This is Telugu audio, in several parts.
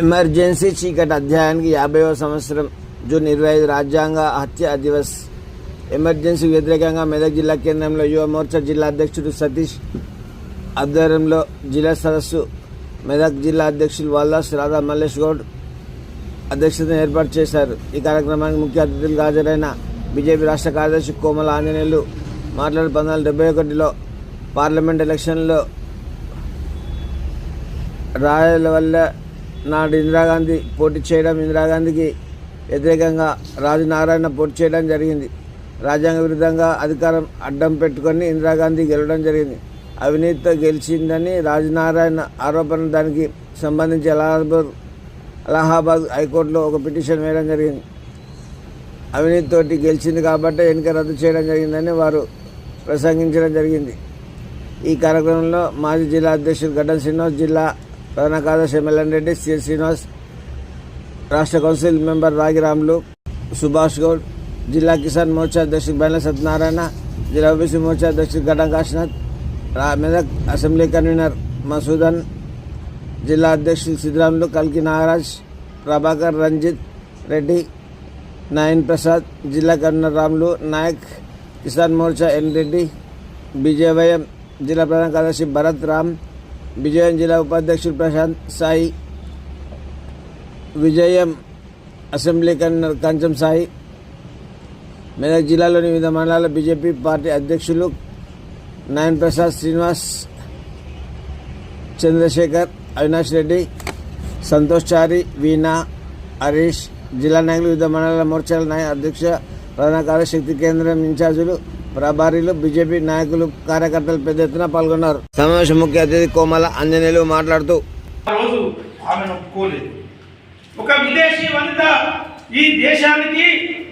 ఎమర్జెన్సీ చీకటి అధ్యాయానికి యాభైవ సంవత్సరం జూన్ ఇరవై ఐదు రాజ్యాంగ హత్య దివస్. ఎమర్జెన్సీ వ్యతిరేకంగా మెదక్ జిల్లా కేంద్రంలో యువ మోర్చా జిల్లా అధ్యక్షుడు సతీష్ ఆధ్వర్యంలో జిల్లా సదస్సు. మెదక్ జిల్లా అధ్యక్షులు వల్లాస్ రాధా మల్లేష్ గౌడ్ అధ్యక్షతను ఏర్పాటు చేశారు. ఈ కార్యక్రమానికి ముఖ్య అతిథులుగా హాజరైన బీజేపీ రాష్ట్ర కార్యదర్శి కోమల ఆంజనేయులు. మాట్లాడి పంతొమ్మిది వందల డెబ్బై ఒకటిలో పార్లమెంట్ ఎలక్షన్లో రాయల వల్ల నాడు ఇందిరాగాంధీ పోటీ చేయడం ఇందిరాగాంధీకి వ్యతిరేకంగా రాజునారాయణ పోటీ చేయడం జరిగింది. రాజ్యాంగ విరుద్ధంగా అధికారం అడ్డం పెట్టుకొని ఇందిరాగాంధీ గెలవడం జరిగింది. అవినీతితో గెలిచిందని రాజనారాయణ ఆరోపణ దానికి సంబంధించి అలహాబాద్ అలహాబాద్ హైకోర్టులో ఒక పిటిషన్ వేయడం జరిగింది. అవినీతితోటి గెలిచింది కాబట్టి ఎన్నిక రద్దు చేయడం జరిగిందని వారు ప్రసంగించడం జరిగింది. ఈ కార్యక్రమంలో మాజీ జిల్లా అధ్యక్షుడు గడ్డం శ్రీనివాస్ జిల్లా ప్రధాన కార్యదర్శి ఎమ్మెల్యే రెడ్డి సి శ్రీనివాస్ రాష్ట్ర కౌన్సిల్ మెంబర్ రాగిరాములు సుభాష్ గౌడ్ జిల్లా కిసాన్ మోర్చా అధ్యక్షుడు బైన సత్యనారాయణ జిల్లా ఓబీసీ మోర్చా అధ్యక్షుడు గడ్డం కాశీనాథ్ రా మెదక్ అసెంబ్లీ కన్వీనర్ మసూదన్ జిల్లా అధ్యక్షులు సిద్ధరాములు కల్కి నాగరాజ్ ప్రభాకర్ రంజిత్ రెడ్డి నాయన్ ప్రసాద్ జిల్లా convener Ramulu Nayak Kisan Morcha N Reddy BJYM జిల్లా ప్రధాన కార్యదర్శి భరత్ రామ్ విజయం జిల్లా ఉపాధ్యక్షుడు ప్రశాంత్ సాయి విజయం అసెంబ్లీ కన్వీనర్ కంచం సాయి మెదక్ జిల్లాలోని వివిధ మండలాల బీజేపీ పార్టీ అధ్యక్షులు నాయన్ ప్రసాద్ శ్రీనివాస్ చంద్రశేఖర్ అవినాష్ రెడ్డి సంతోష్ చారి వీణా హరీష్ జిల్లా నాయకులు వివిధ మండలాల మోర్చాల నాయ అధ్యక్ష ప్రధాన కార్యశక్తి కేంద్రం ఇన్ఛార్జీలు ప్రభారీలు బీజేపీ నాయకులు కార్యకర్తలు పెద్ద ఎత్తున పాల్గొన్నారు. సమావేశం ముఖ్య అతిథి కోమల అంజనేయులు మాట్లాడుతూ రోజు ఒక విదేశీ వనిత ఈ దేశానికి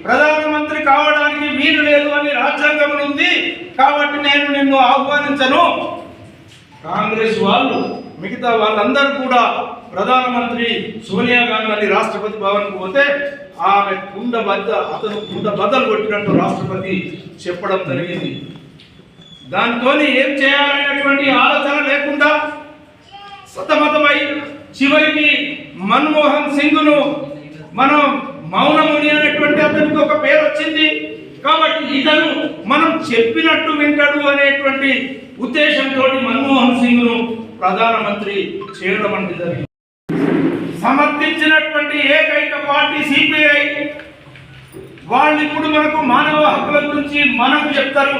ప్రధానమంత్రి కావడానికి వీలు లేదు అని రాజ్యాంగం ఉంది కాబట్టి నేను నిన్ను ఆహ్వానించను. కాంగ్రెస్ వాళ్ళు మిగతా వాళ్ళందరూ కూడా ప్రధానమంత్రి సోనియా గాంధీ రాష్ట్రపతి భవన్కు పోతే ఆమె కుండ బద్ద అతను కుండ బద్దలు కొట్టినట్టు రాష్ట్రపతి చెప్పడం జరిగింది. దాంతో ఏం చేయాలనేటువంటి ఆలోచన లేకుండా సతమతమై చివరికి మన్మోహన్ సింగ్ను మనం మౌనముని అనేటువంటి అతనికి ఒక పేరు వచ్చింది. కాబట్టి ఇతను మనం చెప్పినట్టు వింటాడు అనేటువంటి ఉద్దేశంతో మన్మోహన్ సింగ్ను ప్రధానమంత్రి చేయడం అంటే జరిగింది. సమర్థించినటువంటి ఏకైక పార్టీ సిపిఐ వాళ్ళు ఇప్పుడు మనకు మానవ హక్కుల గురించి మనకు చెప్తారు.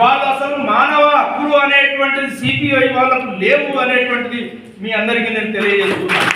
వాళ్ళు అసలు మానవ హక్కులు అనేటువంటిది సిపిఐ వాళ్ళకు లేవు అనేటువంటిది మీ అందరికీ నేను తెలియజేస్తున్నాను.